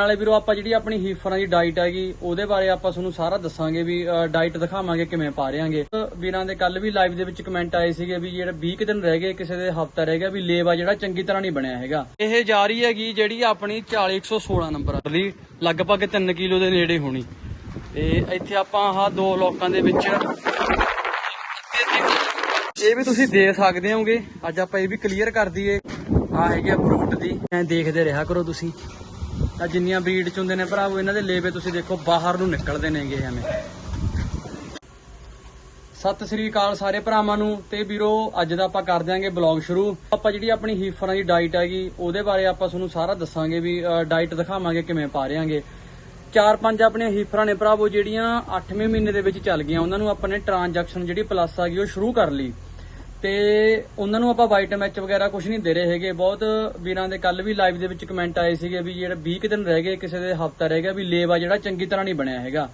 ਨਾਲੇ ਵੀਰੋ, ਆਪਾਂ ਜਿਹੜੀ ਆਪਣੀ ਹੀਫਰਾਂ ਦੀ ਡਾਈਟ ਹੈਗੀ, ਉਹਦੇ ਬਾਰੇ ਆਪਾਂ ਤੁਹਾਨੂੰ ਸਾਰਾ ਦੱਸਾਂਗੇ ਵੀ ਡਾਈਟ ਦਿਖਾਵਾਂਗੇ, ਕਿਵੇਂ ਪਾ ਰਿਆਂਗੇ ਵੀਰਾਂ ਦੇ ਕੱਲ ਵੀ ਲਾਈਵ ਦੇ ਵਿੱਚ ਕਮੈਂਟ ਆਏ ਸੀਗੇ ਵੀ ਜਿਹੜਾ 20 ਕੁ ਦਿਨ ਰਹਿ ਗਏ, ਕਿਸੇ ਦੇ ਹਫਤਾ ਰਹਿ ਗਿਆ ਵੀ ਲੇਵਾ ਜਿਹੜਾ ਚੰਗੀ ਤਰ੍ਹਾਂ ਨਹੀਂ ਬਣਿਆ ਹੈਗਾ। ਇਹ ਜਾ ਰਹੀ ਹੈਗੀ ਜਿਹੜੀ ਆਪਣੀ 40116 ਨੰਬਰ ਲਈ ਲਗਭਗ 3 ਕਿਲੋ ਦੇ ਨੇੜੇ ਹੋਣੀ। ਤੇ ਇੱਥੇ ਆਪਾਂ ਆਹ ਦੋ ਲੋਕਾਂ ਦੇ ਵਿੱਚ ਇਹ ਵੀ ਤੁਸੀਂ ਦੇ ਸਕਦੇ ਹੋਗੇ ਅੱਜ ਆਪਾਂ ਇਹ ਵੀ ਕਲੀਅਰ ਕਰ ਦਈਏ। ਆ ਹੈਗੀ ਆ ਫਰੂਟ ਦੀ। ਐ ਦੇਖਦੇ ਰਿਹਾ ਕਰੋ ਤੁਸੀਂ। ਆ ਜਿੰਨੀਆਂ ਬਰੀਡ ਚ ਹੁੰਦੇ ਨੇ ਭਰਾਵੋ, ਇਹਨਾਂ ਦੇ ਲੇਵੇ ਤੁਸੀਂ ਦੇਖੋ, ਬਾਹਰ ਨੂੰ ਨਿਕਲਦੇ ਨੇਗੇ ਐਵੇਂ। ਸਤਿ ਸ੍ਰੀ ਅਕਾਲ ਸਾਰੇ ਭਰਾਵਾਂ ਨੂੰ ਤੇ ਵੀਰੋ, ਅੱਜ ਦਾ ਆਪਾਂ ਕਰ ਦਿਆਂਗੇ ਬਲੌਗ ਸ਼ੁਰੂ। ਆਪਾਂ ਜਿਹੜੀ ਆਪਣੀ ਹੀਫਰਾਂ ਦੀ ਡਾਈਟ ਹੈਗੀ, ਉਹਦੇ ਬਾਰੇ ਆਪਾਂ ਤੁਹਾਨੂੰ ਸਾਰਾ ਦੱਸਾਂਗੇ ਵੀ ਡਾਈਟ ਦਿਖਾਵਾਂਗੇ ਕਿਵੇਂ ਪਾ ਰਿਆਂਗੇ ਚਾਰ ਪੰਜ ਆਪਣੀਆਂ ਹੀਫਰਾਂ ਨੇ ਭਰਾਵੋ, ਜਿਹੜੀਆਂ 8ਵੇਂ ਮਹੀਨੇ ਦੇ ਵਿੱਚ ਚੱਲ ਗਈਆਂ, ਉਹਨਾਂ ਨੂੰ ਆਪਾਂ ਨੇ ਟ੍ਰਾਂਜੈਕਸ਼ਨ ਜਿਹੜੀ ਪਲੱਸ ਆ ਗਈ, ਉਹ ਸ਼ੁਰੂ ਕਰ ਲਈ। ਤੇ ਉਹਨਾਂ ਨੂੰ ਆਪਾਂ ਵਾਈਟ ਮੈਚ ਵਗੈਰਾ ਕੁਝ ਨਹੀਂ ਦੇ ਰਹੇ ਹੈਗੇ। ਬਹੁਤ ਵੀਰਾਂ ਦੇ ਕੱਲ ਵੀ ਲਾਈਵ ਦੇ ਵਿੱਚ ਕਮੈਂਟ ਆਏ ਸੀਗੇ ਵੀ ਜਿਹੜਾ 20 ਕੁ ਦਿਨ ਰਹਿ ਗਏ, ਕਿਸੇ ਦੇ ਹਫਤਾ ਰਹਿ ਗਿਆ ਵੀ ਲੇਵਾ ਜਿਹੜਾ ਚੰਗੀ ਤਰ੍ਹਾਂ ਨਹੀਂ ਬਣਿਆ ਹੈਗਾ।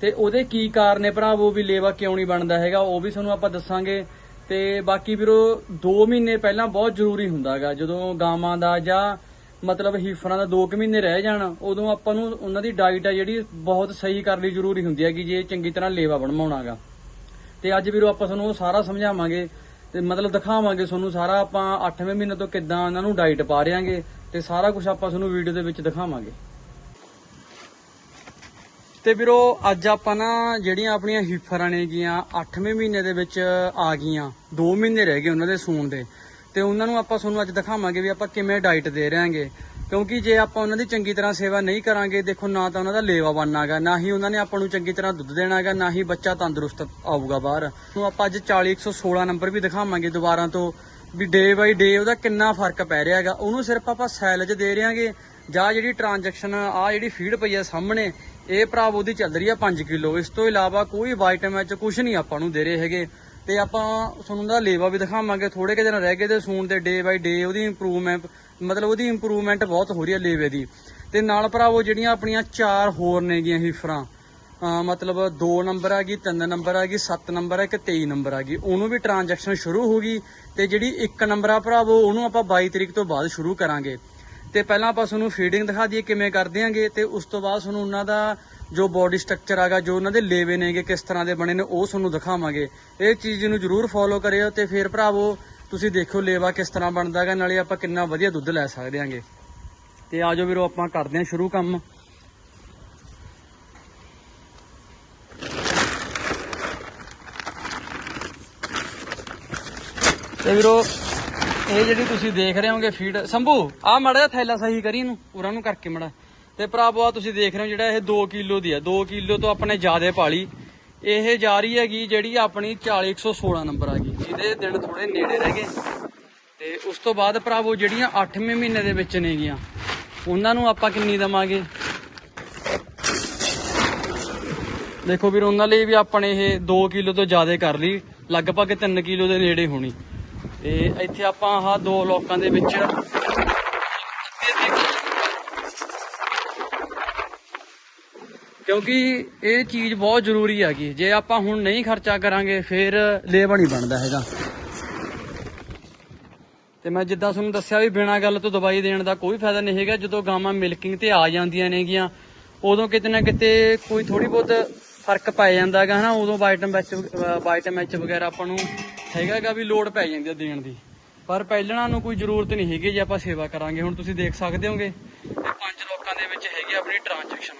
ਤੇ ਉਹਦੇ ਕੀ ਕਾਰਨ ਨੇ ਭਰਾਵੋ ਵੀ ਲੇਵਾ ਕਿਉਂ ਨਹੀਂ ਬਣਦਾ ਹੈਗਾ? ਉਹ ਵੀ ਤੁਹਾਨੂੰ ਆਪਾਂ ਦੱਸਾਂਗੇ। ਤੇ ਬਾਕੀ ਵੀਰੋ 2 ਮਹੀਨੇ ਪਹਿਲਾਂ ਬਹੁਤ ਜ਼ਰੂਰੀ ਹੁੰਦਾ ਹੈਗਾ ਜਦੋਂ ਗਾਵਾਂ ਦਾ ਜਾਂ ਮਤਲਬ ਹੀਫਰਾਂ ਦਾ 2 ਕੁ ਮਹੀਨੇ ਰਹਿ ਜਾਣ, ਉਦੋਂ ਆਪਾਂ ਨੂੰ ਉਹਨਾਂ ਦੀ ਡਾਈਟ ਆ ਜਿਹੜੀ ਬਹੁਤ ਸਹੀ ਕਰਨੀ ਜ਼ਰੂਰੀ ਹੁੰਦੀ ਹੈ ਕਿ ਜੇ ਚੰਗੀ ਤਰ੍ਹਾਂ ਲੇਵਾ ਬਣਵਾਉਣਾਗਾ। ਤੇ ਅੱਜ ਵੀਰੋ ਆਪਾਂ ਤੁਹਾਨੂੰ ਉਹ ਸਾਰਾ ਸਮਝਾਵਾਂਗੇ। ਤੇ ਮਤਲਬ ਦਿਖਾਵਾਂਗੇ ਤੁਹਾਨੂੰ ਸਾਰਾ, ਆਪਾਂ 8ਵੇਂ ਮਹੀਨੇ ਤੋਂ ਕਿੱਦਾਂ ਇਹਨਾਂ ਨੂੰ ਡਾਈਟ ਪਾ ਰਿਆਂਗੇ ਤੇ ਸਾਰਾ ਕੁਝ ਆਪਾਂ ਤੁਹਾਨੂੰ ਵੀਡੀਓ ਦੇ ਵਿੱਚ ਦਿਖਾਵਾਂਗੇ। ਤੇ ਵੀਰੋ, ਅੱਜ ਆਪਾਂ ਨਾ ਜਿਹੜੀਆਂ ਆਪਣੀਆਂ ਹੀਫਰਾਂ ਨੇਗੀਆਂ 8ਵੇਂ ਮਹੀਨੇ ਦੇ ਵਿੱਚ ਆ ਗਈਆਂ 2 ਮਹੀਨੇ ਰਹਿ ਗਏ ਉਹਨਾਂ ਦੇ ਸੂਣ ਦੇ। ਤੇ ਉਹਨਾਂ ਨੂੰ ਆਪਾਂ ਤੁਹਾਨੂੰ ਅੱਜ ਦਿਖਾਵਾਂਗੇ ਵੀ ਆਪਾਂ ਕਿਵੇਂ ਡਾਈਟ ਦੇ ਰਿਆਂਗੇ ਕਿਉਂਕਿ ਜੇ ਆਪਾਂ ਉਹਨਾਂ ਦੀ ਚੰਗੀ ਤਰ੍ਹਾਂ ਸੇਵਾ ਨਹੀਂ ਕਰਾਂਗੇ, ਦੇਖੋ ਨਾ ਤਾਂ ਉਹਨਾਂ ਦਾ ਲੇਵਾ ਬਣਨਾਗਾ, ਨਾ ਹੀ ਉਹਨਾਂ ਨੇ ਆਪਾਂ ਨੂੰ ਚੰਗੀ ਤਰ੍ਹਾਂ ਦੁੱਧ ਦੇਣਾਗਾ, ਨਾ ਹੀ ਬੱਚਾ ਤੰਦਰੁਸਤ ਆਊਗਾ ਬਾਹਰ। ਨੂੰ ਆਪਾਂ ਅੱਜ 40116 ਨੰਬਰ ਵੀ ਦਿਖਾਵਾਂਗੇ ਦੁਬਾਰਾ ਤੋਂ, ਵੀ ਡੇ ਬਾਈ ਡੇ ਉਹਦਾ ਕਿੰਨਾ ਫ਼ਰਕ ਪੈ ਰਿਹਾ ਹੈਗਾ ਉਹਨੂੰ ਸਿਰਫ ਆਪਾਂ ਸੈਲਜ ਦੇ ਰਿਆਂਗੇ ਜਾਂ ਜਿਹੜੀ ਟ੍ਰਾਂਜੈਕਸ਼ਨ ਆ ਜਿਹੜੀ ਫੀਡ ਪਈ ਆ ਸਾਹਮਣੇ, ਇਹ ਭਰਾਵ ਉਹਦੀ ਚੱਲ ਰਹੀ ਆ 5 ਕਿਲੋ। ਇਸ ਤੋਂ ਇਲਾਵਾ ਕੋਈ ਵਾਈਟਾਮਿਨ ਚ ਕੁਝ ਨਹੀਂ ਆਪਾਂ ਨੂੰ ਦੇ ਰਹੇ ਹੈਗੇ। ਤੇ ਆਪਾਂ ਤੁਹਾਨੂੰ ਉਹਦਾ ਲੇਵਾ ਵੀ ਦਿਖਾਵਾਂਗੇ ਥੋੜੇ ਕਿ ਦਿਨ ਰਹਿ ਗਏ ਤੇ ਸੂਣ ਦੇ ਡੇ ਬਾਈ ਡੇ ਉਹਦੀ ਇੰਪਰੂਵਮੈਂਟ ਮਤਲਬ ਉਹਦੀ ਇੰਪਰੂਵਮੈਂਟ ਬਹੁਤ ਹੋ ਰਹੀ ਹੈ ਲੇਵੇ ਦੀ। ਤੇ ਨਾਲ ਭਰਾਵੋ ਜਿਹੜੀਆਂ ਆਪਣੀਆਂ ਚਾਰ ਹੋਰ ਨੇਗੀਆਂ ਹੀਫਰਾਂ, ਅਹ ਮਤਲਬ 2 ਨੰਬਰ ਆ ਗਈ 3 ਨੰਬਰ ਆ ਗਈ 7 ਨੰਬਰ ਆ ਕਿ 23 ਨੰਬਰ ਆ ਗਈ, ਉਹਨੂੰ ਵੀ ਟ੍ਰਾਂਜੈਕਸ਼ਨ ਸ਼ੁਰੂ ਹੋ ਗਈ ਤੇ ਜਿਹੜੀ 1 ਨੰਬਰ ਆ ਭਰਾਵੋ ਉਹਨੂੰ ਆਪਾਂ 22 ਤਰੀਕ ਤੋਂ ਬਾਅਦ ਸ਼ੁਰੂ ਕਰਾਂਗੇ। ਤੇ ਪਹਿਲਾਂ ਆਪਾਂ ਤੁਹਾਨੂੰ ਫੀਡਿੰਗ ਦਿਖਾ ਦਈਏ ਕਿਵੇਂ ਕਰਦੇ ਆਂਗੇ ਤੇ ਉਸ ਤੋਂ ਬਾਅਦ ਤੁਹਾਨੂੰ ਉਹਨਾਂ ਦਾ ਜੋ ਬਾਡੀ ਸਟਰਕਚਰ ਆਗਾ, ਜੋ ਉਹਨਾਂ ਦੇ ਲੇਵੇ ਨੇਗੇ, ਕਿਸ ਤਰ੍ਹਾਂ ਦੇ ਬਣੇ ਨੇ, ਉਹ ਤੁਹਾਨੂੰ ਦਿਖਾਵਾਂਗੇ। ਇਹ ਚੀਜ਼ ਨੂੰ ਜਰੂਰ ਫੋਲੋ ਕਰਿਓ ਤੇ ਫਿਰ ਭਰਾਵੋ, ਤੁਸੀਂ ਦੇਖਿਓ ਲੇਵਾ ਕਿਸ ਤਰ੍ਹਾਂ ਬਣਦਾ ਹੈਗਾ, ਨਾਲੇ ਆਪਾਂ ਕਿੰਨਾ ਵਧੀਆ ਦੁੱਧ ਲੈ ਸਕਦੇ ਆਂਗੇ ਤੇ ਆਜੋ ਵੀਰੋ, ਆਪਾਂ ਕਰਦੇ ਆਂ ਸ਼ੁਰੂ ਕੰਮ। ਤੇ ਵੀਰੋ, ਇਹ ਜਿਹੜੀ ਤੁਸੀਂ ਦੇਖ ਰਹੇ ਹੋਗੇ ਫੀਡ ਸੰਭੂ ਆ ਮੜਾ ਜਿਹਾ ਥੈਲਾ ਸਹੀ ਕਰੀ ਇਹਨੂੰ, ਉਰਾਂ ਨੂੰ ਕਰਕੇ ਮੜਾ। ਤੇ ਭਰਾਵੋ ਆ ਤੁਸੀਂ ਦੇਖ ਰਹੇ ਹੋ ਜਿਹੜਾ ਇਹ 2 ਕਿਲੋ ਦੀ ਆ। 2 ਕਿਲੋ ਤੋਂ ਆਪਣੇ ਜ਼ਿਆਦੇ ਪਾਲੀ। ਇਹ ਜਾ ਰਹੀ ਹੈਗੀ ਜਿਹੜੀ ਆਪਣੀ 40116 ਨੰਬਰ ਆ ਗਈ। ਜਿਹਦੇ ਦਿਨ ਥੋੜੇ ਨੇੜੇ ਰਹਿ ਗਏ। ਤੇ ਉਸ ਤੋਂ ਬਾਅਦ ਭਰਾਵੋ ਜਿਹੜੀਆਂ 8ਵੇਂ ਮਹੀਨੇ ਦੇ ਵਿੱਚ ਨੇਗੀਆਂ ਉਹਨਾਂ ਨੂੰ ਆਪਾਂ ਕਿੰਨੀ ਦਵਾਂਗੇ? ਦੇਖੋ ਵੀਰ, ਉਹਨਾਂ ਲਈ ਵੀ ਆਪਾਂ ਨੇ ਇਹ 2 ਕਿਲੋ ਤੋਂ ਜ਼ਿਆਦਾ ਕਰ ਲਈ। ਲਗਭਗ 3 ਕਿਲੋ ਦੇ ਨੇੜੇ ਹੋਣੀ। ਤੇ ਇੱਥੇ ਆਪਾਂ ਆਹ ਦੋ ਲੋਕਾਂ ਦੇ ਵਿੱਚ ਕਿਉਂਕਿ ਇਹ ਚੀਜ਼ ਬਹੁਤ ਜ਼ਰੂਰੀ ਹੈਗੀ। ਜੇ ਆਪਾਂ ਹੁਣ ਨਹੀਂ ਖਰਚਾ ਕਰਾਂਗੇ, ਫਿਰ ਲੇਬਰ ਨਹੀਂ ਬਣਦਾ ਹੈਗਾ। ਤੇ ਮੈਂ ਜਿੱਦਾਂ ਤੁਹਾਨੂੰ ਦੱਸਿਆ ਵੀ ਬਿਨਾਂ ਗੱਲ ਤੋਂ ਦਵਾਈ ਦੇਣ ਦਾ ਕੋਈ ਫਾਇਦਾ ਨਹੀਂ ਹੈਗਾ। ਜਦੋਂ ਗਾਵਾਂ ਮਿਲਕਿੰਗ ਤੇ ਆ ਜਾਂਦੀਆਂ ਨੇਗੀਆਂ, ਉਦੋਂ ਕਿਤੇ ਨਾ ਕਿਤੇ ਕੋਈ ਥੋੜੀ ਬਹੁਤ ਫ਼ਰਕ ਪੈ ਜਾਂਦਾ ਹੈਗਾ, ਹਨਾ? ਉਦੋਂ ਵਾਈਟਮ ਵਿੱਚ ਵਾਈਟਮ ਵਿੱਚ ਵਗੈਰਾ ਆਪਾਂ ਨੂੰ ਹੈਗਾਗਾ ਵੀ ਲੋਡ ਪੈ ਜਾਂਦੀ ਹੈ ਦੇਣ ਦੀ। ਪਰ ਪਹਿਲਣਾ ਨੂੰ ਕੋਈ ਜ਼ਰੂਰਤ ਨਹੀਂ ਹੈਗੀ ਜੇ ਆਪਾਂ ਸੇਵਾ ਕਰਾਂਗੇ। ਹੁਣ ਤੁਸੀਂ ਦੇਖ ਸਕਦੇ ਹੋਗੇ, ਇਹ ਪੰਜ ਲੋਕਾਂ ਦੇ ਵਿੱਚ ਹੈਗੀ ਆਪਣੀ ਟ੍ਰਾਂਜੈਕਸ਼ਨ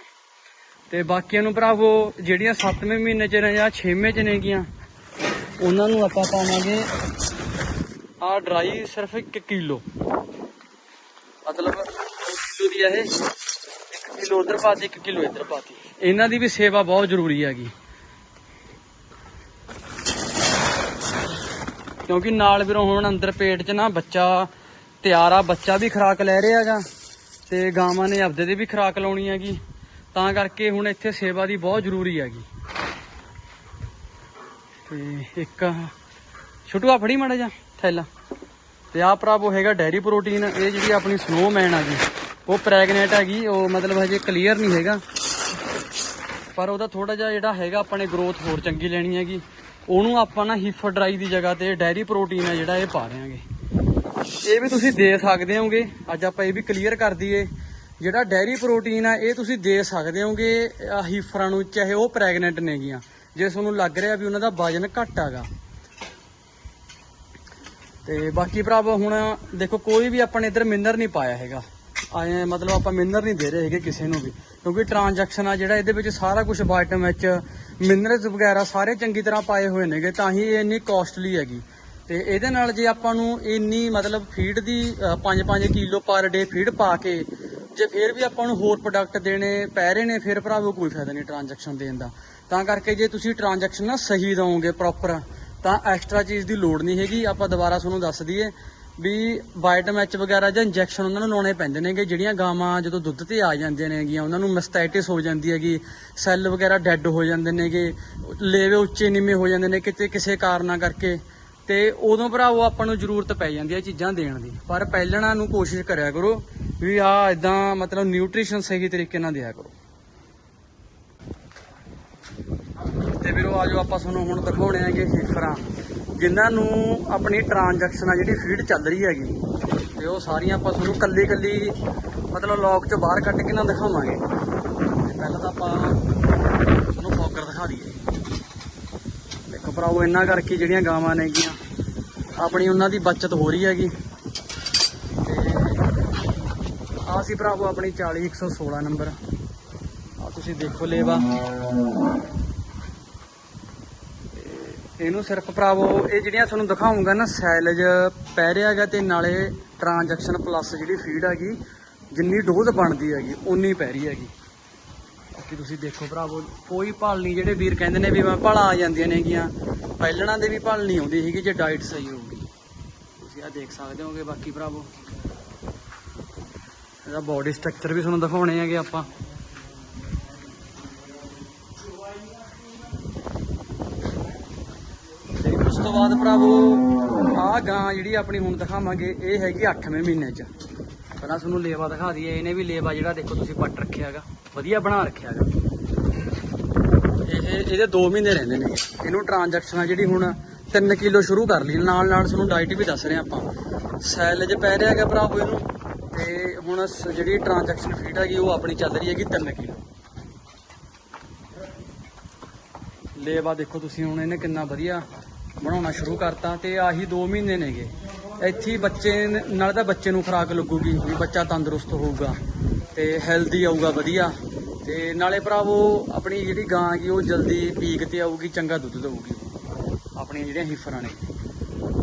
ਤੇ ਬਾਕੀਆਂ ਨੂੰ ਭਰਾਵੋ, ਜਿਹੜੀਆਂ 7ਵੇਂ ਮਹੀਨੇ ਚ ਨੇ ਜਾਂ 6ਵੇਂ ਚ ਨੇਗੀਆਂ ਉਹਨਾਂ ਨੂੰ ਆਪਾਂ ਪਾਵਾਂਗੇ ਆ ਡਰਾਈ ਸਿਰਫ 1 ਕਿਲੋ। ਮਤਲਬ ਕਿਲੋ ਦੀ ਆ ਇਹ 1 ਕਿਲੋ ਉਧਰ ਪਾਤੀ 1 ਕਿਲੋ ਇੱਧਰ ਪਾਤੀ। ਇਹਨਾਂ ਦੀ ਵੀ ਸੇਵਾ ਬਹੁਤ ਜ਼ਰੂਰੀ ਹੈਗੀ। ਕਿਉਂਕਿ ਨਾਲ ਵੀਰੋਂ ਹੁਣ ਅੰਦਰ ਪੇਟ 'ਚ ਨਾ ਬੱਚਾ ਤਿਆਰ ਆ, ਬੱਚਾ ਵੀ ਖੁਰਾਕ ਲੈ ਰਿਹਾ ਹੈਗਾ, ਤੇ ਗਾਵਾਂ ਨੇ ਆਪਦੇ ਦੀ ਵੀ ਖੁਰਾਕ ਲਾਉਣੀ ਹੈਗੀ। ਤਾਂ ਕਰਕੇ ਹੁਣ ਇੱਥੇ ਸੇਵਾ ਦੀ ਬਹੁਤ ਜ਼ਰੂਰੀ ਹੈਗੀ। ਤੇ ਇੱਕ ਛੋਟੂਆ ਫੜੀ ਮਾੜਾ ਜਾ ਥੈਲਾ। ਤੇ ਭਰਾ ਉਹ ਹੈਗਾ ਡੈਰੀ ਪ੍ਰੋਟੀਨ, ਇਹ ਜਿਹੜੀ ਆਪਣੀ ਸਨੋਮੈਨ ਆ ਜੀ, ਉਹ ਪ੍ਰੈਗਨੈਂਟ ਹੈਗੀ, ਉਹ ਮਤਲਬ ਹਜੇ ਕਲੀਅਰ ਨਹੀਂ ਹੈਗਾ। ਪਰ ਉਹਦਾ ਥੋੜਾ ਜਿਹਾ ਜਿਹੜਾ ਹੈਗਾ ਆਪਣੇ ਗਰੋਥ ਹੋਰ ਚੰਗੀ ਲੈਣੀ ਹੈਗੀ। ਉਹਨੂੰ ਆਪਾਂ ਨਾ ਹੀਫਰ ਡਰਾਈ ਦੀ ਜਗ੍ਹਾ ਤੇ ਡੈਰੀ ਪ੍ਰੋਟੀਨ ਆ ਜਿਹੜਾ ਇਹ ਪਾ ਰਹੇ ਹਾਂਗੇ ਇਹ ਵੀ ਤੁਸੀਂ ਦੇ ਸਕਦੇ ਹੋਗੇ, ਅੱਜ ਆਪਾਂ ਇਹ ਵੀ ਕਲੀਅਰ ਕਰ ਦਈਏ। ਜਿਹੜਾ ਡੈਰੀ ਪ੍ਰੋਟੀਨ ਆ, ਇਹ ਤੁਸੀਂ ਦੇ ਸਕਦੇ ਹੋਗੇ ਆਹ ਹੀਫਰਾਂ ਨੂੰ, ਚਾਹੇ ਉਹ ਪ੍ਰੈਗਨੈਂਟ ਨੇਗੀਆਂ। ਜੇ ਤੁਹਾਨੂੰ ਲੱਗ ਰਿਹਾ ਵੀ ਉਹਨਾਂ ਦਾ ਵਜਨ ਘੱਟ ਹੈਗਾ। ਤੇ ਬਾਕੀ ਭਰਾਵੋ, ਹੁਣ ਦੇਖੋ, ਕੋਈ ਵੀ ਆਪਾਂ ਨੇ ਇੱਧਰ ਮਿਨਰ ਨਹੀਂ ਪਾਇਆ ਹੈਗਾ। ਆਏ ਮਤਲਬ ਆਪਾਂ ਮਿਨਰ ਨਹੀਂ ਦੇ ਰਹੇ ਹੈਗੇ ਕਿਸੇ ਨੂੰ ਵੀ। ਕਿਉਂਕਿ ਟ੍ਰਾਂਜੈਕਸ਼ਨ ਆ ਜਿਹੜਾ, ਇਹਦੇ ਵਿੱਚ ਸਾਰਾ ਕੁਝ ਵਾਈਟਮ ਵਿੱਚ ਮਿਨਰਲਸ ਵਗੈਰਾ ਸਾਰੇ ਚੰਗੀ ਤਰ੍ਹਾਂ ਪਾਏ ਹੋਏ ਨੇਗੇ, ਤਾਂ ਹੀ ਇਹ ਇੰਨੀ ਕਾਸਟਲੀ ਹੈਗੀ। ਤੇ ਇਹਦੇ ਨਾਲ ਜੇ ਆਪਾਂ ਨੂੰ ਇੰਨੀ ਮਤਲਬ ਫੀਡ ਦੀ 5-5 ਕਿਲੋ ਪਰ ਡੇ ਫੀਡ ਪਾ ਕੇ ਜੇ ਫਿਰ ਵੀ ਆਪਾਂ ਨੂੰ ਹੋਰ ਪ੍ਰੋਡਕਟ ਦੇਣੇ ਪੈ ਰਹੇ ਨੇ, ਫਿਰ ਭਰਾਵੋ ਕੋਈ ਫਾਇਦਾ ਨਹੀਂ ਟ੍ਰਾਂਜੈਕਸ਼ਨ ਦੇਣ ਦਾ। ਤਾਂ ਕਰਕੇ ਜੇ ਤੁਸੀਂ ਟ੍ਰਾਂਜੈਕਸ਼ਨ ਨਾ ਸਹੀ ਦਵੋਗੇ ਪ੍ਰੋਪਰ ਤਾਂ ਐਕਸਟਰਾ ਚੀਜ਼ ਦੀ ਲੋੜ ਨਹੀਂ ਹੈਗੀ। ਆਪਾਂ ਦੁਬਾਰਾ ਤੁਹਾਨੂੰ ਦੱਸ ਦਈਏ ਵੀ ਵਾਈਟਮ ਐਚ ਵਗੈਰਾ ਜਾਂ ਇੰਜੈਕਸ਼ਨ ਉਹਨਾਂ ਨੂੰ ਲਾਉਣੇ ਪੈਂਦੇ ਨੇਗੇ, ਜਿਹੜੀਆਂ ਗਾਵਾਂ ਜਦੋਂ ਦੁੱਧ ਤੇ ਆ ਜਾਂਦੀਆਂ ਨੇਗੀਆਂ, ਉਹਨਾਂ ਨੂੰ ਮਸਟਾਈਟਿਸ ਹੋ ਜਾਂਦੀ ਹੈਗੀ ਸੈੱਲ ਵਗੈਰਾ ਡੈੱਡ ਹੋ ਜਾਂਦੇ ਨੇਗੇ, ਲੇਵੇ ਉੱਚੇ ਨੀਵੇਂ ਹੋ ਜਾਂਦੇ ਨੇ, ਕਿਤੇ ਕਿਸੇ ਕਾਰਨਾਂ ਕਰਕੇ। ਤੇ ਉਦੋਂ ਭਰਾਵੋ ਆਪਾਂ ਨੂੰ ਜ਼ਰੂਰਤ ਪੈ ਜਾਂਦੀ ਹੈ ਚੀਜ਼ਾਂ ਦੇਣ ਦੀ। ਪਰ ਪਹਿਲਣਾ ਨੂੰ ਕੋਸ਼ਿਸ਼ ਕਰਿਆ ਕਰੋ ਵੀ ਆ ਇਦਾਂ ਮਤਲਬ ਨਿਊਟ੍ਰੀਸ਼ਨ ਸਹੀ ਤਰੀਕੇ ਨਾਲ ਦਿਆ ਕਰੋ। ਤੇ ਵੀਰੋ ਆਜੋ ਆਪਾਂ ਤੁਹਾਨੂੰ ਹੁਣ ਦਿਖਾਉਣੇ ਆਗੇ ਹੀਫਰਾਂ ਜਿਨ੍ਹਾਂ ਨੂੰ ਆਪਣੀ ਟ੍ਰਾਂਜੈਕਸ਼ਨ ਆ ਜਿਹੜੀ ਫੀਡ ਚੱਲ ਰਹੀ ਹੈਗੀ, ਤੇ ਉਹ ਸਾਰੀਆਂ ਆਪਾਂ ਤੁਹਾਨੂੰ ਕੱਲੀ ਕੱਲੀ ਮਤਲਬ ਲੌਕ ਚੋਂ ਬਾਹਰ ਕੱਢ ਕੇ ਨਾ ਦਿਖਾਵਾਂਗੇ। ਤੇ ਪਹਿਲਾਂ ਤਾਂ ਆਪਾਂ ਤੁਹਾਨੂੰ ਫੋਕਰ ਦਿਖਾ ਦਈਏ। ਦੇਖੋ ਭਰਾਵੋ, ਇੰਨਾ ਕਰਕੇ ਜਿਹੜੀਆਂ ਗਾਵਾਂ ਨੇਗੀਆਂ ਆਪਣੀ ਉਹਨਾਂ ਦੀ ਬਚਤ ਹੋ ਰਹੀ ਹੈਗੀ। ਤੇ ਆ ਸੀ ਭਰਾਵੋ ਆਪਣੀ 40116 ਨੰਬਰ। ਆ ਤੁਸੀਂ ਦੇਖੋ ਲੇਵਾ। ਇਹਨੂੰ ਸਿਰਫ ਭਰਾਵੋ, ਇਹ ਜਿਹੜੀਆਂ ਤੁਹਾਨੂੰ ਦਿਖਾਉਂਗਾ ਨਾ, ਸੈਲਜ ਪੈ ਰਿਹਾ ਹੈਗਾ ਤੇ ਨਾਲੇ ਟ੍ਰਾਂਜੈਕਸ਼ਨ ਪਲੱਸ ਜਿਹੜੀ ਫੀਡ ਹੈਗੀ, ਜਿੰਨੀ ਡੋਜ਼ ਬਣਦੀ ਹੈਗੀ ਉਨੀ ਪੈ ਰਹੀ ਹੈਗੀ। ਬਾਕੀ ਤੁਸੀਂ ਦੇਖੋ ਭਰਾਵੋ, ਕੋਈ ਭਲ ਜਿਹੜੇ ਵੀਰ ਕਹਿੰਦੇ ਨੇ ਵੀ ਮੈਂ ਭਲਾ ਆ ਜਾਂਦੀਆਂ ਨੇਗੀਆਂ ਪਹਿਲਣਾ ਦੇ ਵੀ ਭਲ ਨਹੀਂ ਆਉਂਦੀ ਹੈਗੀ ਜੇ ਡਾਈਟ ਸਹੀ ਹੋਊਗੀ। ਤੁਸੀਂ ਆ ਦੇਖ ਸਕਦੇ ਹੋਗੇ ਬਾਕੀ ਭਰਾਵੋ। ਇਹਦਾ ਬਾਡੀ ਸਟਰਕਚਰ ਵੀ ਤੁਹਾਨੂੰ ਦਿਖਾਉਣੇ ਹੈਗੇ ਆਪਾਂ। ਉਸ ਤੋਂ ਬਾਅਦ ਭਰਾਵੋ, ਆਹ ਗਾਂ ਜਿਹੜੀ ਆਪਣੀ ਹੁਣ ਦਿਖਾਵਾਂਗੇ, ਇਹ ਹੈਗੀ 8ਵੇਂ ਮਹੀਨੇ 'ਚ। ਪਹਿਲਾਂ ਤੁਹਾਨੂੰ ਲੇਵਾ ਦਿਖਾ ਦਈਏ, ਇਹਨੇ ਵੀ ਲੇਵਾ ਜਿਹੜਾ ਦੇਖੋ ਤੁਸੀਂ ਪੱਟ ਰੱਖਿਆ ਹੈਗਾ। ਵਧੀਆ ਬਣਾ ਰੱਖਿਆ ਹੈਗਾ। ਇਹ ਇਹਦੇ 2 ਮਹੀਨੇ ਰਹਿੰਦੇ ਨੇ। ਇਹਨੂੰ ਟ੍ਰਾਂਜੈਕਸ਼ਨ ਆ ਜਿਹੜੀ ਹੁਣ 3 ਕਿਲੋ ਸ਼ੁਰੂ ਕਰ ਲਈ। ਨਾਲ ਨਾਲ ਤੁਹਾਨੂੰ ਡਾਈਟ ਵੀ ਦੱਸ ਰਹੇ ਆਪਾਂ। ਸੈੱਲ 'ਚ ਪੈ ਰਿਹਾ ਹੈਗਾ ਭਰਾਵੋ ਇਹਨੂੰ ਤੇ ਹੁਣ ਸ- ਜਿਹੜੀ ਟ੍ਰਾਂਜੈਕਸ਼ਨ ਫੀਡ ਹੈਗੀ, ਉਹ ਆਪਣੀ ਚੱਲ ਰਹੀ ਹੈਗੀ 3 ਕਿਲੋ। ਲੇਵਾ ਦੇਖੋ ਤੁਸੀਂ ਹੁਣ ਇਹਨੇ ਕਿੰਨਾ ਵਧੀਆ ਬਣਾਉਣਾ ਸ਼ੁਰੂ ਕਰਤਾ, ਤੇ ਆਹੀ 2 ਮਹੀਨੇ ਨੇਗੇ। ਇੱਥੇ ਬੱਚੇ ਨਾਲ ਤਾਂ ਬੱਚੇ ਨੂੰ ਖੁਰਾਕ ਲੱਗੂਗੀ, ਵੀ ਬੱਚਾ ਤੰਦਰੁਸਤ ਹੋਊਗਾ। ਤੇ ਹੈਲਦੀ ਆਊਗਾ ਵਧੀਆ। ਤੇ ਨਾਲੇ ਭਰਾਵੋ, ਆਪਣੀ ਜਿਹੜੀ ਗਾਂ ਹੈਗੀ, ਉਹ ਜਲਦੀ ਪੀਕ ਤੇ ਆਊਗੀ, ਚੰਗਾ ਦੁੱਧ ਦੇਊਗੀ। ਆਪਣੀਆਂ ਜਿਹੜੀਆਂ ਹੀਫਰਾਂ ਨੇ।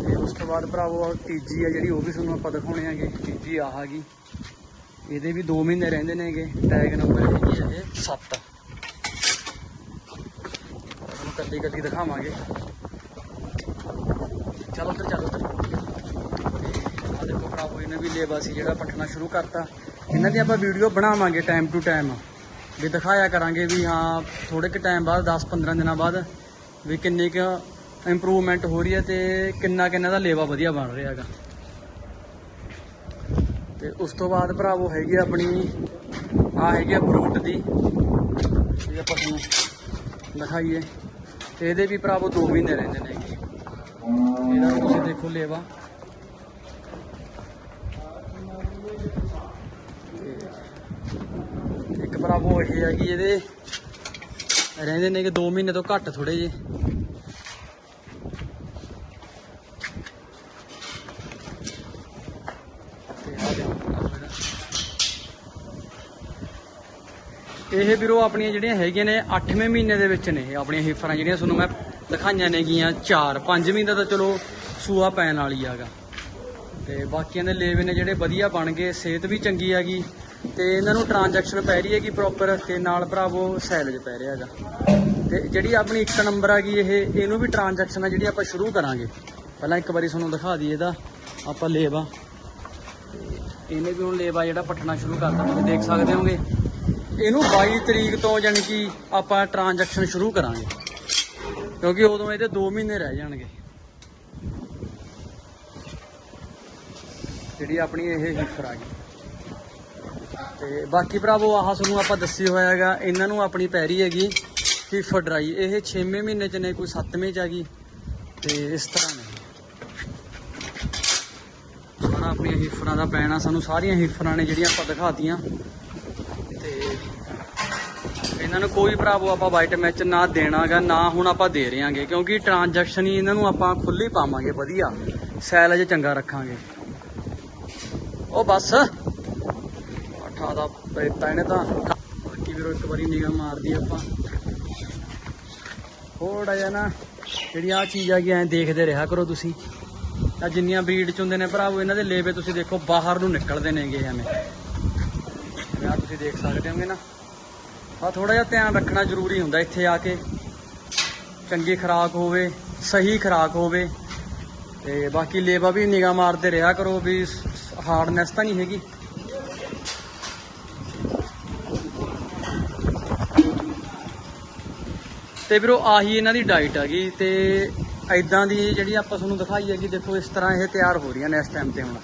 ਤੇ ਉਸ ਤੋਂ ਬਾਅਦ ਭਰਾਵੋ ਤੀਜੀ ਆ ਜਿਹੜੀ, ਉਹ ਵੀ ਤੁਹਾਨੂੰ ਆਪਾਂ ਦਿਖਾਉਣੇ ਆਗੇ ਤੀਜੀ ਆਹ ਹੈਗੀ। ਇਹਦੇ ਵੀ 2 ਮਹੀਨੇ ਰਹਿੰਦੇ ਨੇਗੇ ਟੈਗ ਨੰਬਰ ਹੈਗੀ ਹੈ ਇਹ 7 ਤੁਹਾਨੂੰ ਕੱਲੀ ਕੱਲੀ ਦਿਖਾਵਾਂਗੇ। ਚਲੋ ਉੱਧਰ ਚਲੋ ਉੱਧਰ। ਆ ਦੇਖੋ ਭਰਾਵੋ, ਇਹਨੇ ਵੀ ਲੇਬਾ ਸੀ ਜਿਹੜਾ ਪੱਟਣਾ ਸ਼ੁਰੂ ਕਰਤਾ। ਇਹਨਾਂ ਦੀ ਆਪਾਂ ਵੀਡੀਓ ਬਣਾਵਾਂਗੇ ਟਾਈਮ ਟੂ ਟਾਈਮ ਵੀ ਦਿਖਾਇਆ ਕਰਾਂਗੇ ਵੀ ਹਾਂ ਥੋੜੇ ਕਿ ਟਾਈਮ ਬਾਅਦ 10-15 ਦਿਨਾਂ ਬਾਅਦ ਵੀ ਕਿੰਨੀ ਕੁ ਇੰਪਰੂਵਮੈਂਟ ਹੋ ਰਹੀ ਹੈ ਤੇ ਕਿੰਨਾ ਕਿੰਨਾ ਦਾ ਲੇਵਾ ਵਧੀਆ ਬਣ ਰਿਹਾ ਹੈਗਾ। ਤੇ ਉਸ ਤੋਂ ਬਾਅਦ ਭਰਾਵੋ ਹੈਗੀ ਆ ਆਪਣੀ, ਆ ਹੈਗੀ ਆ ਫਰੂਟ ਦੀ। ਇਹ ਆਪਾਂ ਤੁਹਾਨੂੰ ਦਿਖਾਈਏ। ਤੇ ਇਹਦੇ ਵੀ ਭਰਾਵੋ 2 ਮਹੀਨੇ ਰਹਿੰਦੇ ਨੇ। ਇਹਦਾ ਤੁਸੀਂ ਦੇਖੋ ਲੇਵਾ। ਭਰਾਵੋ ਇਹ ਹੈ ਕਿ ਇਹਦੇ। ਰਹਿੰਦੇ ਨੇ ਕਿ 2 ਮਹੀਨੇ ਤੋਂ ਘੱਟ ਥੋੜੇ ਜੇ ਇਹ ਵੀਰੋ ਆਪਣੀਆਂ ਜਿਹੜੀਆਂ ਹੈਗੀਆਂ ਨੇ 8ਵੇਂ ਮਹੀਨੇ ਦੇ ਵਿੱਚ ਨੇ ਇਹ ਆਪਣੀਆਂ ਹੀਫਰਾਂ ਜਿਹੜੀਆਂ, ਤੁਹਾਨੂੰ ਮੈਂ ਦਿਖਾਈਆਂ ਨੇ ਗੀਆਂ 4 5 ਮਹੀਨੇ ਤਾਂ ਚਲੋ ਸੂਆ ਪੈਣ ਵਾਲੀ ਆਗਾ ਤੇ ਬਾਕੀਆਂ ਦੇ ਲੇਵੇ ਨੇ ਜਿਹੜੇ ਵਧੀਆ ਬਣ ਗਏ, ਸਿਹਤ ਵੀ ਚੰਗੀ ਹੈਗੀ। ਤੇ ਇਹਨਾਂ ਨੂੰ ਟ੍ਰਾਂਜੈਕਸ਼ਨ ਪੈ ਰਹੀ ਹੈਗੀ ਪ੍ਰੋਪਰ ਤੇ ਨਾਲ ਭਰਾਵੋ ਸੈਲਜ ਪੈ ਰਿਹਾ ਹੈਗਾ। ਤੇ ਜਿਹੜੀ ਆਪਣੀ ਇੱਕ ਨੰਬਰ ਹੈਗੀ ਇਹ, ਇਹਨੂੰ ਵੀ ਟ੍ਰਾਂਜੈਕਸ਼ਨ ਆ ਜਿਹੜੀ ਆਪਾਂ ਸ਼ੁਰੂ ਕਰਾਂਗੇ। ਪਹਿਲਾਂ ਇੱਕ ਵਾਰੀ ਤੁਹਾਨੂੰ ਦਿਖਾ ਦਈਏ ਇਹਦਾ, ਆਪਾਂ ਲੇਵਾ ਤੇ ਇਹਨੇ ਵੀ ਹੁਣ ਲੇਵਾ ਜਿਹੜਾ ਪੱਟਣਾ ਸ਼ੁਰੂ ਕਰਤਾ ਤੁਸੀਂ ਦੇਖ ਸਕਦੇ ਹੋਗੇ। ਇਹਨੂੰ 22 ਤਰੀਕ ਤੋਂ ਯਾਨੀ ਕਿ ਆਪਾਂ ਟ੍ਰਾਂਜੈਕਸ਼ਨ ਸ਼ੁਰੂ ਕਰਾਂਗੇ। ਕਿਉਂਕਿ ਉਦੋਂ ਇਹਦੇ 2 ਮਹੀਨੇ ਰਹਿ ਜਾਣਗੇ। ਜਿਹੜੀ ਆਪਣੀ ਇਹ ਹਿਫਰ ਆ ਗਈ। ਤੇ ਬਾਕੀ ਭਰਾਵੋ, ਆਹ ਤੁਹਾਨੂੰ ਆਪਾਂ ਦੱਸੀ ਹੋਇਆ ਹੈਗਾ, ਇਹਨਾਂ ਨੂੰ ਆਪਣੀ ਪੈਰੀ ਹੈਗੀ ਹਿਫਰ ਡਰਾਈ ਇਹ 6ਵੇਂ ਮਹੀਨੇ ਚ ਨੇ, ਕੋਈ 7ਵੇਂ ਚ ਹੈਗੀ ਗਈ। ਤੇ ਇਸ ਤਰ੍ਹਾਂ ਨੇ। ਸਾਰਾ ਆਪਣੀਆਂ ਹਿਫਰਾਂ ਦਾ ਪੈਣਾ, ਸਾਨੂੰ ਸਾਰੀਆਂ ਹਿਫਰਾਂ ਨੇ ਜਿਹੜੀਆਂ ਆਪਾਂ ਦਿਖਾਤੀਆਂ। ਇਹਨਾਂ ਨੂੰ ਕੋਈ ਭਰਾਵੋ, ਆਪਾਂ ਵਾਈਟ ਮੈਚ ਨਾ ਦੇਣਾਗਾ, ਨਾ ਹੁਣ ਆਪਾਂ ਦੇ ਰਿਆਂਗੇ ਕਿਉਂਕਿ ਟ੍ਰਾਂਜੈਕਸ਼ਨ ਹੀ ਇਹਨਾਂ ਨੂੰ ਆਪਾਂ ਖੁੱਲੀ ਪਾਵਾਂਗੇ, ਵਧੀਆ। ਸੈਲਜ ਚੰਗਾ ਰੱਖਾਂਗੇ। ਉਹ ਬਸ। ਅਠਾ ਦਾ ਪੈਤਾ ਇਹਨੇ ਤਾਂ। ਬਾਕੀ ਵੀਰੋ ਇੱਕ ਵਾਰੀ ਨਿਗਾਹ ਮਾਰਦੀ ਆਪਾਂ। ਥੋੜਾ ਜਿਹਾ ਨਾ ਜਿਹੜੀ ਆ ਚੀਜ਼ ਆ ਗਈ, ਐ ਦੇਖਦੇ ਰਿਹਾ ਕਰੋ ਤੁਸੀਂ। ਆ ਜਿੰਨੀਆਂ ਬਰੀਡ ਚ ਹੁੰਦੇ ਨੇ ਭਰਾਵੋ, ਇਹਨਾਂ ਦੇ ਲੇਵੇ ਤੁਸੀਂ ਦੇਖੋ, ਬਾਹਰ ਨੂੰ ਨਿਕਲਦੇ ਨੇਗੇ ਐਵੇਂ। ਆ ਤੁਸੀਂ ਦੇਖ ਸਕਦੇ ਹੋਗੇ ਨਾ। ਆ ਥੋੜਾ ਜਿਹਾ ਧਿਆਨ ਰੱਖਣਾ ਜ਼ਰੂਰੀ ਹੁੰਦਾ ਇੱਥੇ ਆ ਕੇ। ਚੰਗੀ ਖੁਰਾਕ ਹੋਵੇ, ਸਹੀ ਖੁਰਾਕ ਹੋਵੇ। ਤੇ ਬਾਕੀ ਲੇਵਾ ਵੀ ਨਿਗਾਹ ਮਾਰਦੇ ਰਿਹਾ ਕਰੋ ਵੀ ਹਾਰਡਨੈਸ ਤਾਂ ਨਹੀਂ ਹੈਗੀ। ਤੇ ਵੀਰੋ, ਆਹੀ ਇਹਨਾਂ ਦੀ ਡਾਈਟ ਹੈਗੀ ਤੇ ਐਦਾਂ ਦੀ ਜਿਹੜੀ ਆਪਾਂ ਤੁਹਾਨੂੰ ਦਿਖਾਈ ਹੈਗੀ, ਦੇਖੋ ਇਸ ਤਰ੍ਹਾਂ ਇਹ ਤਿਆਰ ਹੋ ਰਹੀਆਂ ਨੇ ਇਸ ਟਾਈਮ ਤੇ ਹੁਣ।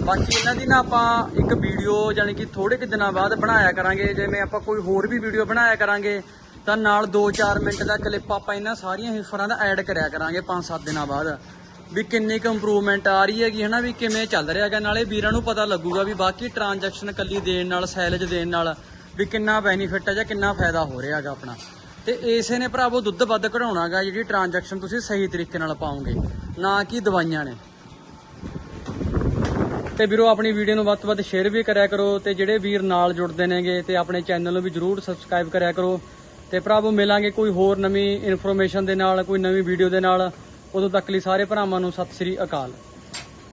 ਬਾਕੀ ਇਹਨਾਂ ਦੀ ਨਾ ਆਪਾਂ ਇੱਕ ਵੀਡੀਓ ਯਾਨੀ ਕਿ ਥੋੜੇ ਕਿ ਦਿਨਾਂ ਬਾਅਦ ਬਣਾਇਆ ਕਰਾਂਗੇ। ਜਿਵੇਂ ਆਪਾਂ ਕੋਈ ਹੋਰ ਵੀ ਵੀਡੀਓ ਬਣਾਇਆ ਕਰਾਂਗੇ, ਤਾਂ ਨਾਲ 2-4 ਮਿੰਟ ਦਾ ਕਲਿੱਪ ਆਪਾਂ ਇਹਨਾਂ ਸਾਰੀਆਂ ਹਿਫਰਾਂ ਦਾ ਐਡ ਕਰਿਆ ਕਰਾਂਗੇ 5-7 ਦਿਨਾਂ ਬਾਅਦ। ਵੀ ਕਿੰਨੀ ਕੁ ਇੰਪਰੂਵਮੈਂਟ ਆ ਰਹੀ ਹੈਗੀ, ਹਨਾ, ਵੀ ਕਿਵੇਂ ਚੱਲ ਰਿਹਾ ਹੈਗਾ। ਨਾਲੇ ਵੀਰਾਂ ਨੂੰ ਪਤਾ ਲੱਗੂਗਾ ਵੀ ਬਾਕੀ ਟ੍ਰਾਂਜੈਕਸ਼ਨ ਕੱਲੀ ਦੇਣ ਨਾਲ ਸੈਲਜ ਦੇਣ ਨਾਲ ਵੀ ਕਿੰਨਾ ਬੈਨੀਫਿਟ ਹੈ ਜਾਂ ਕਿੰਨਾ ਫਾਇਦਾ ਹੋ ਰਿਹਾ ਹੈਗਾ ਆਪਣਾ। ਤੇ ਇਸੇ ਨੇ ਭਰਾਵੋ ਦੁੱਧ ਵੱਧ ਕਢਾਉਣਾਗਾ ਜਿਹੜੀ ਟ੍ਰਾਂਜੈਕਸ਼ਨ ਤੁਸੀਂ ਸਹੀ ਤਰੀਕੇ ਨਾਲ ਪਾਓਗੇ। ਨਾ ਕਿ ਦਵਾਈਆਂ ਨੇ। ਤੇ ਵੀਰੋ, ਆਪਣੀ ਵੀਡੀਓ ਨੂੰ ਵੱਧ ਤੋਂ ਵੱਧ ਸ਼ੇਅਰ ਵੀ ਕਰਿਆ ਕਰੋ ਤੇ ਜਿਹੜੇ ਵੀਰ ਨਾਲ ਜੁੜਦੇ ਨੇਗੇ ਤੇ ਆਪਣੇ ਚੈਨਲ ਨੂੰ ਵੀ ਜਰੂਰ ਸਬਸਕ੍ਰਾਈਬ ਕਰਿਆ ਕਰੋ। ਤੇ ਭਰਾਵੋ, ਮਿਲਾਂਗੇ ਕੋਈ ਹੋਰ ਨਵੀਂ ਇਨਫੋਰਮੇਸ਼ਨ ਦੇ ਨਾਲ, ਕੋਈ ਨਵੀਂ ਵੀਡੀਓ ਦੇ ਨਾਲ। ਉਦੋਂ ਤੱਕ ਲਈ ਸਾਰੇ ਭਰਾਵਾਂ ਨੂੰ ਸਤਿ ਸ੍ਰੀ ਅਕਾਲ।